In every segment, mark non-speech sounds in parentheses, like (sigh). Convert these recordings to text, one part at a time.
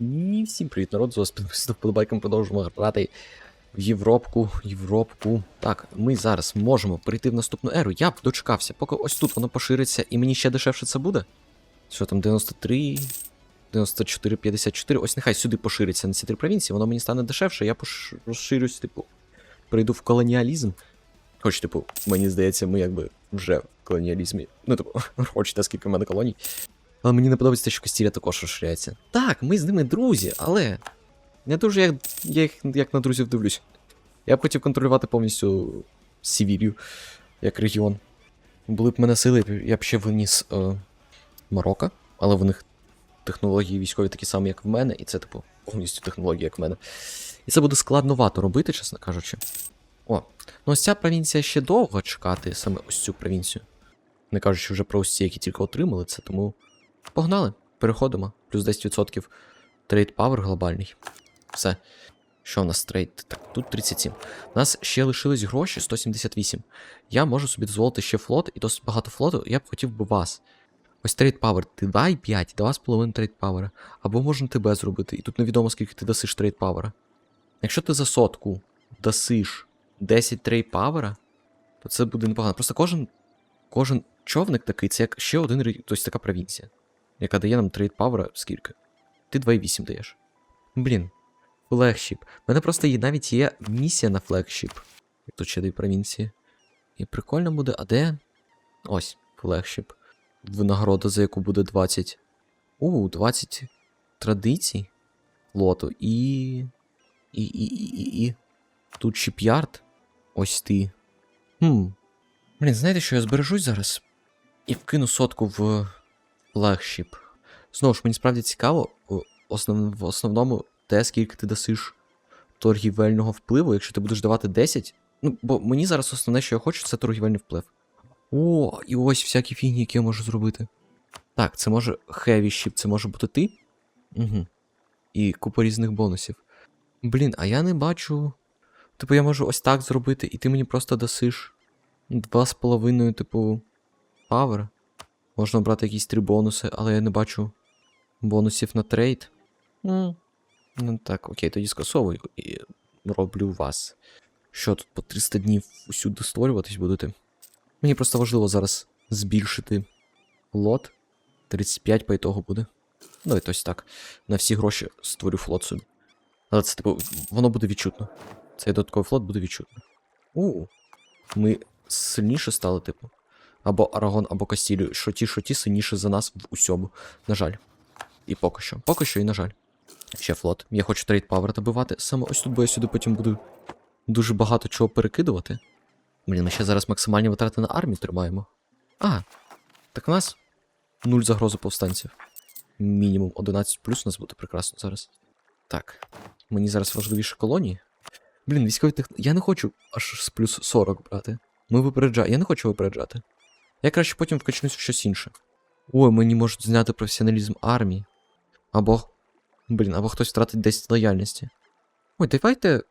І всім привіт, народ, з вас підписано вподобайком продовжуємо грати в Європку, Європку. Так, ми зараз можемо перейти в наступну еру. Я б дочекався, поки ось тут воно пошириться, і мені ще дешевше це буде. Що там, 93, 94, 54. Ось нехай сюди пошириться на ці три провінції, воно мені стане дешевше, я пош... розширюсь, типу, перейду в колоніалізм. Хоч, типу, мені здається, ми якби вже в колоніалізмі. Ну, типу, (laughs) хочете, скільки в мене колоній. Але мені не подобається що Кастілія також розширяється. Так, ми з ними друзі, але. Не дуже як, я їх як на друзів дивлюсь. Я б хотів контролювати повністю Сівірію як регіон. Були б мене сили, я б ще виніс е, Марокко, але в них технології військові такі самі, як в мене, і це, типу, повністю технології, як в мене. І це буде складновато робити, чесно кажучи. О, ну ось ця провінція ще довго чекати, саме ось цю провінцію. Не кажучи вже про ці, які тільки отримали це, тому. Погнали, переходимо. Плюс 10% трейд павер глобальний. Все. Що у нас трейд? Так, тут 37. У нас ще лишились гроші 178. Я можу собі дозволити ще флот, і досить багато флоту, я б хотів би вас. Ось трейд павер, ти дай 5, 2,5 трейд павера. Або можна тебе зробити, і тут невідомо, скільки ти дасиш трейд павера. Якщо ти за сотку дасиш 10 трейд павера, то це буде непогано. Просто кожен, кожен човник такий, це як ще один тобто така провінція яка дає нам трейд павера скільки? Ти 2,8 даєш. Блін, флегшіп. У мене просто є навіть є місія на флегшіп. Тут ще дві провінції. І прикольно буде, а де? Ось, флегшіп. Винагорода, за яку буде 20. У, 20 традицій лоту. І. І. І. І. І. Тут шіп'ярд. Ось ти. Хм. Блін, знаєте, що я збережусь зараз? І вкину сотку в флагшіп. Знову ж, мені справді цікаво, основ, в основному те, скільки ти дасиш торгівельного впливу, якщо ти будеш давати 10. Ну, бо мені зараз основне, що я хочу, це торгівельний вплив. О, і ось всякі фігні, які я можу зробити. Так, це може heavy ship, це може бути ти. Угу. І купа різних бонусів. Блін, а я не бачу. Типу, я можу ось так зробити, і ти мені просто дасиш 2,5, типу, павера. Можна обрати якісь три бонуси, але я не бачу бонусів на трейд. Mm. Ну так, окей, тоді скасовую і роблю вас. Що тут по 300 днів усюди створюватись будете? Мені просто важливо зараз збільшити лот. 35 по ітогу буде. Ну і ось так. На всі гроші створю флот собі. Але це, типу, воно буде відчутно. Цей додатковий флот буде відчутно. У, ми сильніше стали, типу. Або Арагон, або Кастілію. Що ті, що ті сильніше за нас в усьому. На жаль. І поки що. Поки що і на жаль. Ще флот. Я хочу трейд павер добивати. Саме ось тут, бо я сюди потім буду дуже багато чого перекидувати. Блін, ми ще зараз максимальні витрати на армію тримаємо. А, так у нас нуль загрози повстанців. Мінімум 11 плюс у нас буде прекрасно зараз. Так. Мені зараз важливіше колонії. Блін, військові тех... Я не хочу аж з плюс 40 брати. Ми випереджаємо. Я не хочу випереджати. Я краще потім вкачнусь в щось інше. Ой, мені можуть зняти професіоналізм армії. Або. Блін, або хтось втратить 10 лояльності. Ой, давайте.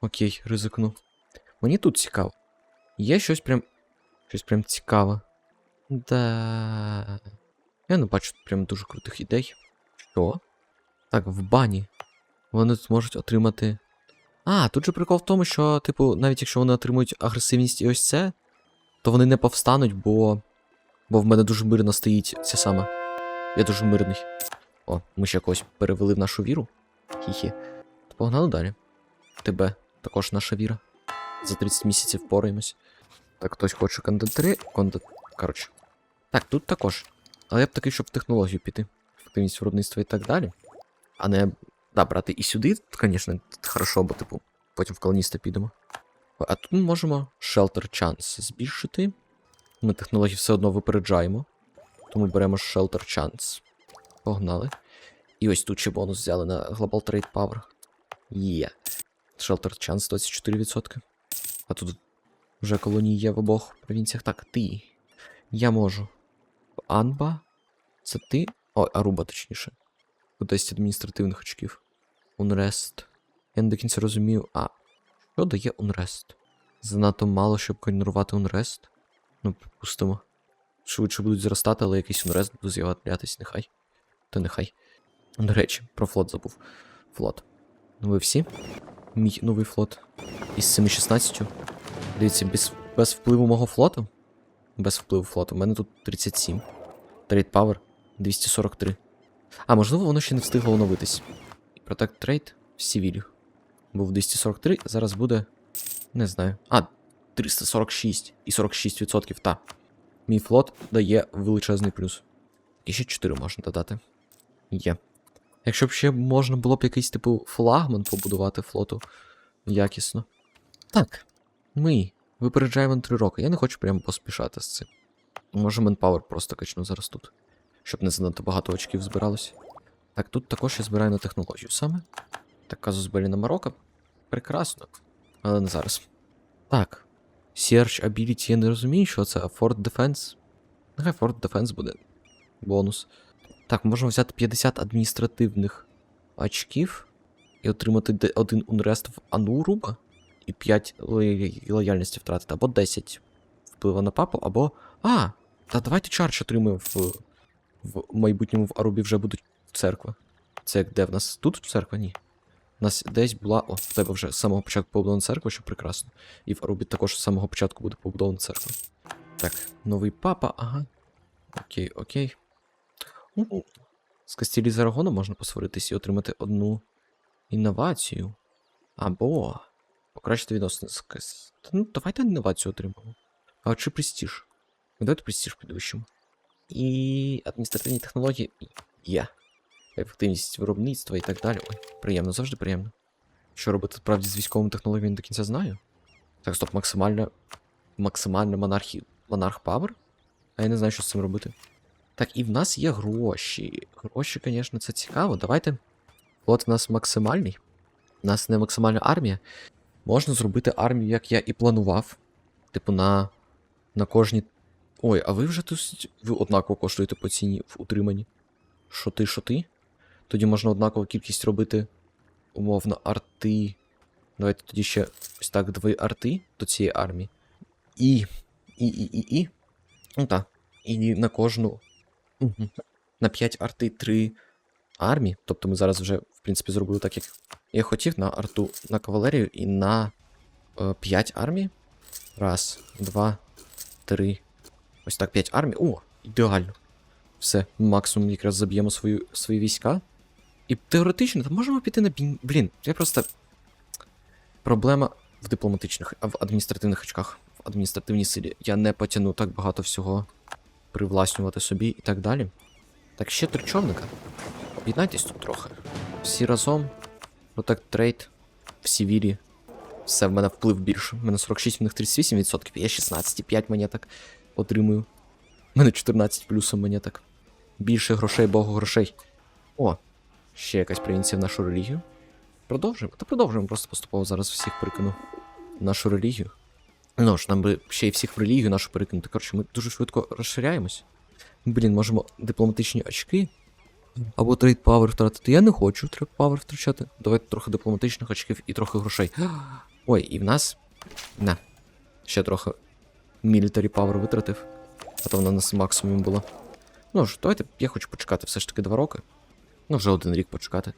Окей, ризикну. Мені тут цікаво. Є щось прям. Щось прям цікаве. Да. Я не бачу прям дуже крутих ідей. Що? Так, в бані. Вони тут можуть отримати. А, тут же прикол в тому, що, типу, навіть якщо вони отримують агресивність і ось це, то вони не повстануть, бо. Бо в мене дуже мирно стоїть ця сама. Я дуже мирний. О, ми ще когось перевели в нашу віру. Хі-хі. Погнали далі. Тебе також наша віра. За 30 місяців впораємось. Так, хтось хоче контент 3. Коротше. Так, тут також. Але я б такий, щоб в технологію піти. Ефективність виробництва і так далі. А не. Да, брати і сюди, звісно, хорошо, бо, типу, потім в колоніста підемо. А тут ми можемо Shelter Chance збільшити. Ми технології все одно випереджаємо. Тому беремо Shelter Chance. Погнали. І ось тут ще бонус взяли на Global Trade Power. Є. Shelter Chance 24%. А тут вже колонії є в обох провінціях. Так, ти. Я можу. Анба. Це ти? Ой, Аруба, точніше. По 10 адміністративних очків. Unrest. Я не до кінця розумію. А, що дає Unrest? Занадто мало, щоб контролювати Unrest? Ну, припустимо. Швидше будуть зростати, але якийсь Unrest буде з'являтись, нехай. Та нехай. До речі, про флот забув. Флот. Ну ви всі? Мій новий флот. Із 716. Дивіться, без, без впливу мого флоту. Без впливу флоту. У мене тут 37. Трейд Power 243. А, можливо, воно ще не встигло оновитись. Protect Trade в Сівілі. Був 243, зараз буде. Не знаю. А, 346 і 46%, та. Мій флот дає величезний плюс. І ще 4 можна додати. Є. Якщо б ще можна було б якийсь типу флагман побудувати флоту якісно. Так. Ми випереджаємо на 3 роки. Я не хочу прямо поспішати з цим. Може, Manpower просто качну зараз тут. Щоб не занадто багато очків збиралось. Так, тут також я збираю на технологію саме. Так, казус на Марокко. Прекрасно. Але не зараз. Так. Search Ability, я не розумію, що це, Fort Defense. Нехай Fort Defense буде. Бонус. Так, можемо взяти 50 адміністративних очків і отримати один унрест в Ануруба і 5 лоя- лояльності втратити, або 10 впливу на папу, або. А! Та давайте чарч отримаємо в, в майбутньому в Арубі вже будуть церкви. Це де в нас? Тут церква? Ні. У нас десь була. О, в тебе вже з самого початку побудована церква, що прекрасно. І в Арубі також з самого початку буде побудована церква. Так, новий папа, ага. Окей, окей. Ну, з Кастілі можна посваритись і отримати одну інновацію. Або покращити відносини з Кас... Ну, давайте інновацію отримаємо. А чи престіж? Давайте престіж підвищимо. І адміністративні технології є. Ефективність виробництва і так далі. Ой, приємно, завжди приємно. Що робити справді з військовими технологіями до кінця знаю. Так, стоп, максимальна. Максимальна монархі... монарх павер? А я не знаю, що з цим робити. Так, і в нас є гроші. Гроші, звісно, це цікаво. Давайте. От в нас максимальний. У нас не максимальна армія. Можна зробити армію, як я і планував. Типу, на. На кожні. Ой, а ви вже тут. Ви однаково коштуєте по ціні в утриманні. Що ти, що ти? Тоді можна однакову кількість робити, умовно, арти. Давайте тоді ще ось так дві арти до цієї армії. І. І, і, і, і. Ну так. І на кожну. На 5 арти 3 армії. Тобто ми зараз вже, в принципі, зробили так, як я хотів, на арту на кавалерію і на е, 5 армій. Раз, два, три. Ось так 5 армій. О, ідеально. Все, максимум якраз заб'ємо свої війська. І теоретично там можемо піти на бій. Блін, я просто. Проблема в дипломатичних, в адміністративних очках. В адміністративній силі. Я не потягну так багато всього привласнювати собі і так далі. Так, ще три човника. Об'єднайтесь тут трохи. Всі разом. Protect Trade. В Сівірі. Все, в мене вплив більше. У мене 46, в них 38%, я 16,5 монеток отримую. У мене 14 плюсом монеток. Більше грошей, богу грошей. О, ще якась провінція в нашу релігію. Продовжуємо. Та продовжуємо, просто поступово зараз всіх перекину нашу релігію. Ну ж, нам би ще й всіх в релігію нашу перекинути. Коротше, ми дуже швидко розширяємось. Блін, можемо дипломатичні очки. Або трейд павер втратити. Я не хочу трейд павер втрачати. Давайте трохи дипломатичних очків і трохи грошей. (gasps) Ой, і в нас. На. Ще трохи мілітарі павер витратив. А то вона нас максимум була. Ну ж, давайте я хочу почекати все ж таки два роки. Ну, вже один рік почекати.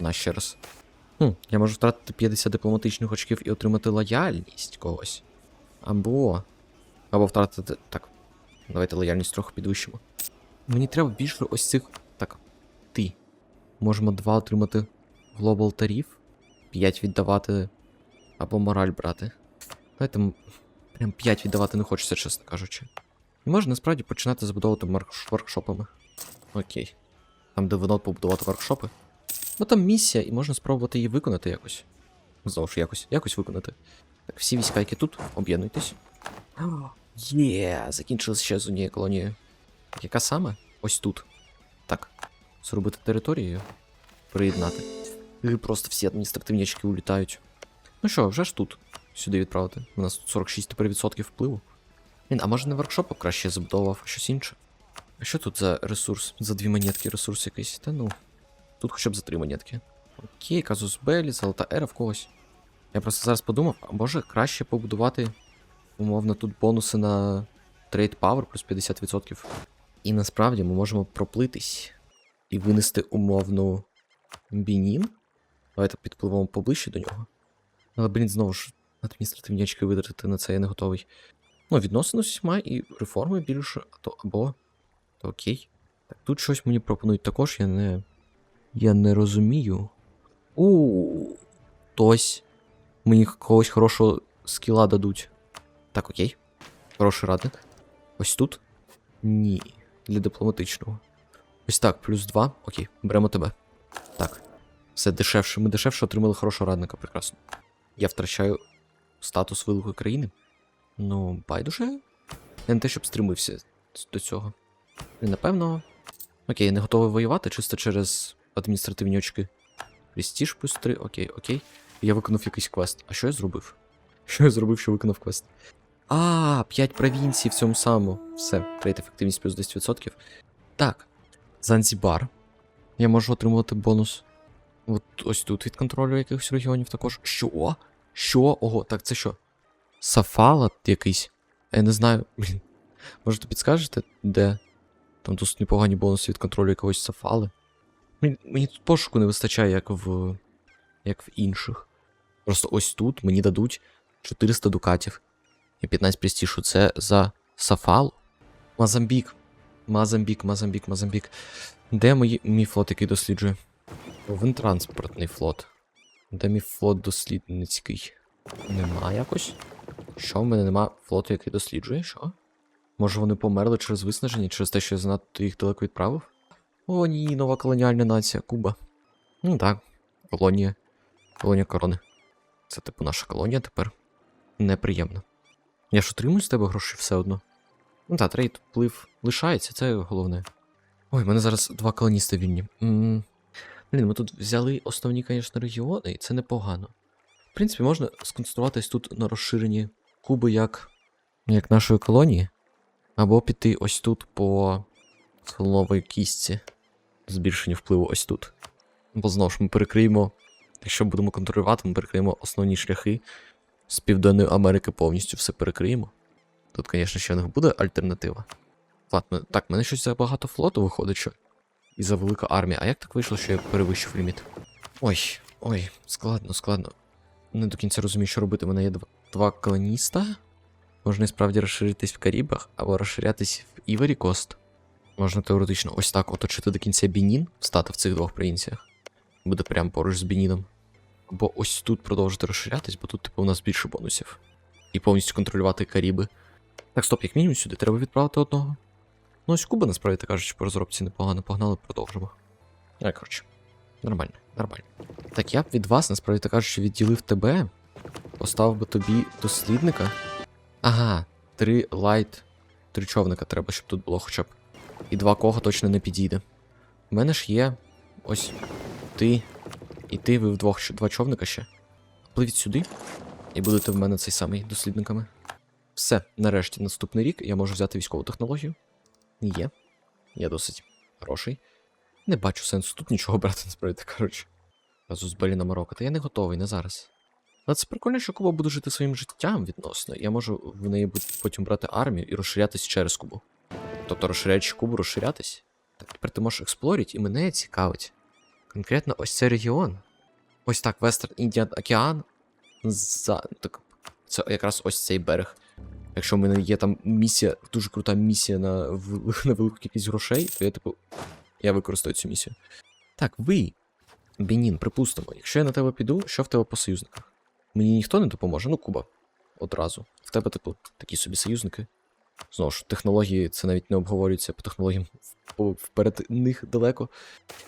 На ще раз. Хм, я можу втратити 50 дипломатичних очків і отримати лояльність когось. Або. Або втратити. Так. Давайте лояльність трохи підвищимо. Мені треба більше ось цих. Так. Ти. Можемо два отримати Global тариф. 5 віддавати. Або мораль брати. Давайте. Прям 5 віддавати не хочеться, чесно кажучи. І можна насправді починати забудовувати марш- воркшопами. Окей. Там, де воно побудувати воркшопи. Ну там місія, і можна спробувати її виконати якось. Знову ж якось, якось виконати. Так, всі війська, які тут, об'єднуйтесь. Є, закінчилась ще з однією колонією. Яка саме? Ось тут. Так. Зробити територію. Приєднати. І просто всі адміністративні очки улітають. Ну що, вже ж тут. Сюди відправити. У нас тут 46 тепер відсотків впливу. Блін, а може не воркшоп краще забудовував, щось інше? А що тут за ресурс? За дві монетки ресурс якийсь? Та ну. Тут хоча б за три монетки. Окей, казус Белі, золота ера в когось. Я просто зараз подумав, а може краще побудувати, умовно, тут бонуси на Trade Power плюс 50%. І насправді ми можемо проплитись і винести умовну Бінін. Давайте підпливемо поближче до нього. Але, блін, знову ж, адміністративні очки витратити на це я не готовий. Ну, відносини з усіма і реформи більше, а то або. То окей. Так, тут щось мені пропонують також, я не. Я не розумію. У Тось. Мені когось хорошого скіла дадуть. Так, окей. Хороший радник. Ось тут? Ні. Для дипломатичного. Ось так, плюс 2. Окей, беремо тебе. Так. Все дешевше. Ми дешевше отримали хорошого радника, прекрасно. Я втрачаю статус великої країни. Ну, байдуже. Я не те, щоб стримився до цього. І напевно. Окей, я не готовий воювати чисто через адміністративні очки. Престіж плюс 3, окей, окей. Я виконав якийсь квест. А що я зробив? (laughs) Що я зробив, що виконав квест? А, 5 провінцій в цьому самому. Все, трейд ефективність плюс 10%. Так. Занзібар. Я можу отримувати бонус. От ось тут від контролю якихось регіонів також. Що? Що? Ого, так це що? Сафала якийсь? Я не знаю. Блін. Можете підскажете, де? Там досить непогані бонуси від контролю якогось сафали. Мені, мені тут пошуку не вистачає, як в. як в інших. Просто ось тут мені дадуть 400 дукатів і 15 престіжу. Це за сафал. Мазамбік. Мазамбік, Мазамбік, Мазамбік. Де мої, мій флот, який досліджує? Він транспортний флот. Де мій флот дослідницький? Нема якось? Що в мене нема флоту, який досліджує? Що? Може вони померли через виснаження, через те, що я занадто їх далеко відправив? О, ні, нова колоніальна нація, Куба. Ну так, колонія. Колонія корони. Це типу наша колонія тепер. Неприємно. Я ж отримую з тебе гроші все одно. Ну так, трейд вплив лишається, це головне. Ой, в мене зараз два колоністи вільні. Блін, ми тут взяли основні, звісно, регіони, і це непогано. В принципі, можна сконцентруватись тут на розширенні Куби як, як нашої колонії. Або піти ось тут по слоновій кістці. Збільшенню впливу ось тут. Бо знову ж ми перекриємо, якщо будемо контролювати, ми перекриємо основні шляхи з Південної Америки повністю все перекриємо. Тут, звісно, ще них буде альтернатива. Ладно, так, в мене щось забагато флоту виходить, що. І за велика армія. А як так вийшло, що я перевищив ліміт? Ой, ой, складно, складно. Не до кінця розумію, що робити. У мене є два, два колоніста. Можна і справді розширитись в Карібах, або розширятись в Івері Кост. Можна теоретично ось так оточити до кінця Бінін, встати в цих двох провінціях. Буде прямо поруч з Бініном. Або ось тут продовжити розширятись, бо тут, типу, у нас більше бонусів. І повністю контролювати Каріби. Так, стоп, як мінімум сюди треба відправити одного. Ну, ось Куба, насправді так кажучи, по розробці непогано погнали, продовжимо. А, коротше, нормально, нормально. Так, я б від вас, насправді так кажучи, відділив тебе. Поставив би тобі дослідника. Ага, три лайт, три човника треба, щоб тут було хоча б. І два кого точно не підійде. У мене ж є ось ти і ти, ви вдвох два човника ще. Пливіть сюди, і будете в мене цей самий дослідниками. Все, нарешті, наступний рік я можу взяти військову технологію. Є. Я досить хороший. Не бачу сенсу тут нічого брати, насправді кажучи. Разу з Балі на Марокко, та я не готовий, не зараз. Але це прикольно, що Куба буде жити своїм життям відносно. Я можу в неї потім брати армію і розширятись через Кубу. Тобто, розширяючи Кубу, розширятись. Так, тепер ти можеш експлорити, і мене цікавить. Конкретно ось цей регіон. Ось так, Вестерн Індіан Океан. За... Так, це якраз ось цей берег. Якщо в мене є там місія, дуже крута місія на, (laughs) на велику кількість грошей, то я типу. Я використаю цю місію. Так, ви. Бенін, припустимо, якщо я на тебе піду, що в тебе по союзниках? Мені ніхто не допоможе, ну Куба. Одразу. В тебе, типу, такі собі союзники. Знову ж, технології це навіть не обговорюється по технологіям вперед них далеко.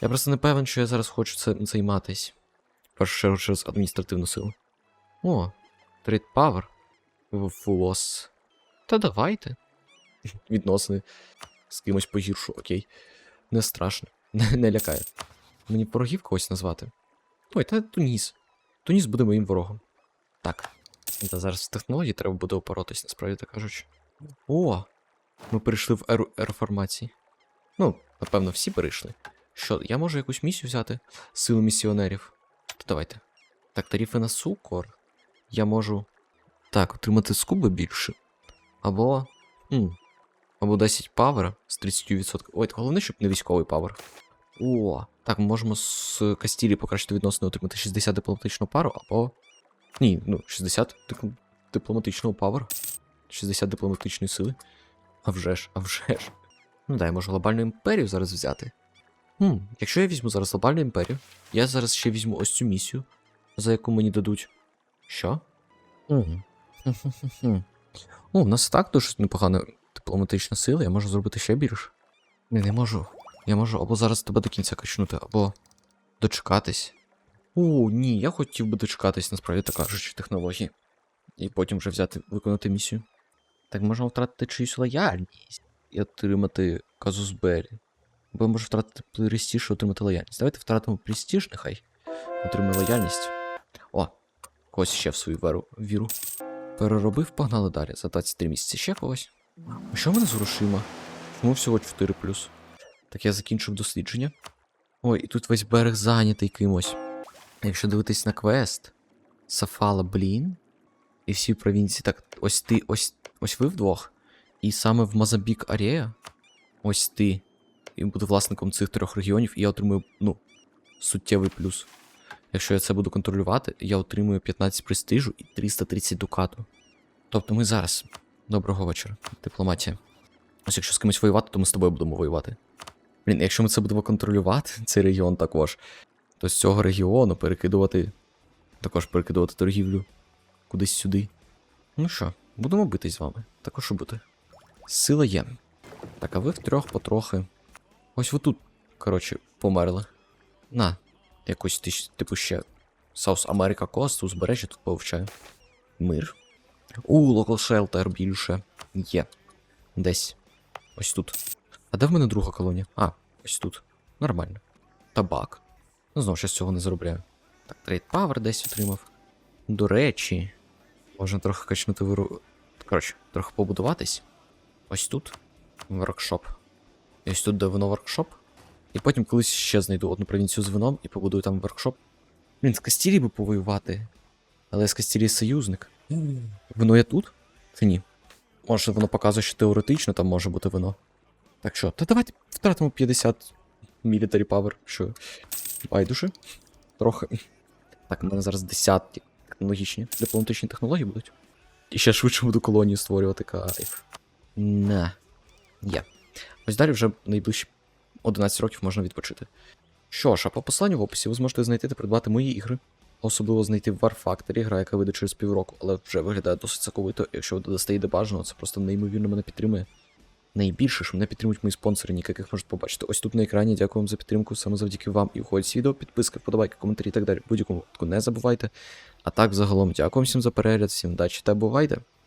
Я просто не певен, що я зараз хочу цим займатись. В першу чергу через адміністративну силу. О, Trade Power. ВФОС. Та давайте. (laughs) Відносини. З кимось погіршу, окей. Не страшно. Не, не лякає. Мені ворогів когось назвати. Ой, та Туніс. Туніс буде моїм ворогом. Так. Та зараз в технології треба буде опоротись, насправді так кажучи. О! Ми перейшли в еру реформації. Ну, напевно, всі перейшли. Що, я можу якусь місію взяти? Силу місіонерів. То давайте. Так, тарифи на цукор. Я можу. Так, отримати з куби більше. Або. М, або 10 павера з 30%. Ой, головне, щоб не військовий павер. О, так, ми можемо з Кастілі покращити відносини, отримати 60 дипломатичного пару, або. Ні, ну, 60 дик- дипломатичного павер. 60 дипломатичної сили. А вже ж, а вже ж. Ну дай, можу глобальну імперію зараз взяти. Хм, якщо я візьму зараз глобальну імперію, я зараз ще візьму ось цю місію, за яку мені дадуть. Що? Угу. О, в нас так дуже непогана дипломатична сила, я можу зробити ще більше. Ні, не можу. Я можу або зараз тебе до кінця качнути, або дочекатись. О, ні, я хотів би дочекатись, насправді так кажучи, технології. І потім вже взяти, виконати місію. Так можемо втратити чиюсь лояльність і отримати казус Белі. Бо може втратити престіж і отримати лояльність. Давайте втратимо престіж, нехай. Отримає лояльність. О, когось ще в свою веру, віру. Переробив, погнали далі. За 23 місяці ще когось. А що в мене з? Чому всього 4 Так я закінчив дослідження. Ой, і тут весь берег зайнятий кимось. Якщо дивитись на квест, Сафала, блін. І всі провінції, так, ось ти, ось, ось ви вдвох. І саме в Мазабік Арія, ось ти. Він буде власником цих трьох регіонів, і я отримую, ну, суттєвий плюс. Якщо я це буду контролювати, я отримую 15 престижу і 330 дукату. Тобто ми зараз. Доброго вечора, дипломатія. Ось якщо з кимось воювати, то ми з тобою будемо воювати. Блін, якщо ми це будемо контролювати, цей регіон також, то з цього регіону перекидувати. Також перекидувати торгівлю кудись сюди. Ну що, будемо битись з вами. Також що бути. Сила є. Так, а ви втрьох потрохи. Ось ви тут, коротше, померли. На, якось тиш- типу ще Саус Америка Кост, узбережжя тут повчаю. Мир. У, локал шелтер більше. Є. Десь. Ось тут. А де в мене друга колонія? А, ось тут. Нормально. Табак. Ну, знову щось цього не заробляю. Так, трейд павер десь отримав. До речі, можна трохи качнути виру. Коротше, трохи побудуватись. Ось тут. Воркшоп. Ось тут де вино воркшоп. І потім колись ще знайду одну провінцію з вином і побудую там воркшоп. Блін, з Кастілі би повоювати. Але з Кастілі союзник. Вино є тут? Чи ні? Може, воно показує, що теоретично там може бути вино. Так що, та давайте втратимо 50 military power, що байдуже. Трохи. Так, у мене зараз 10 технологічні, дипломатичні технології будуть. І ще швидше буду колонію створювати кайф. Не. Є. Ось далі вже найближчі 11 років можна відпочити. Що ж, а по посланню в описі ви зможете знайти та придбати мої ігри. Особливо знайти War Factory, гра, яка вийде через півроку, але вже виглядає досить соковито. Якщо ви додасте її до бажаного, це просто неймовірно мене підтримує. Найбільше, що мене підтримують мої спонсори, ніяких можуть побачити. Ось тут на екрані. Дякую вам за підтримку. Саме завдяки вам і входить відео, підписка, вподобайки, коментарі і так далі. Будь-якому випадку не забувайте. А так, загалом, дякую всім за перегляд, всім удачі та бувайте!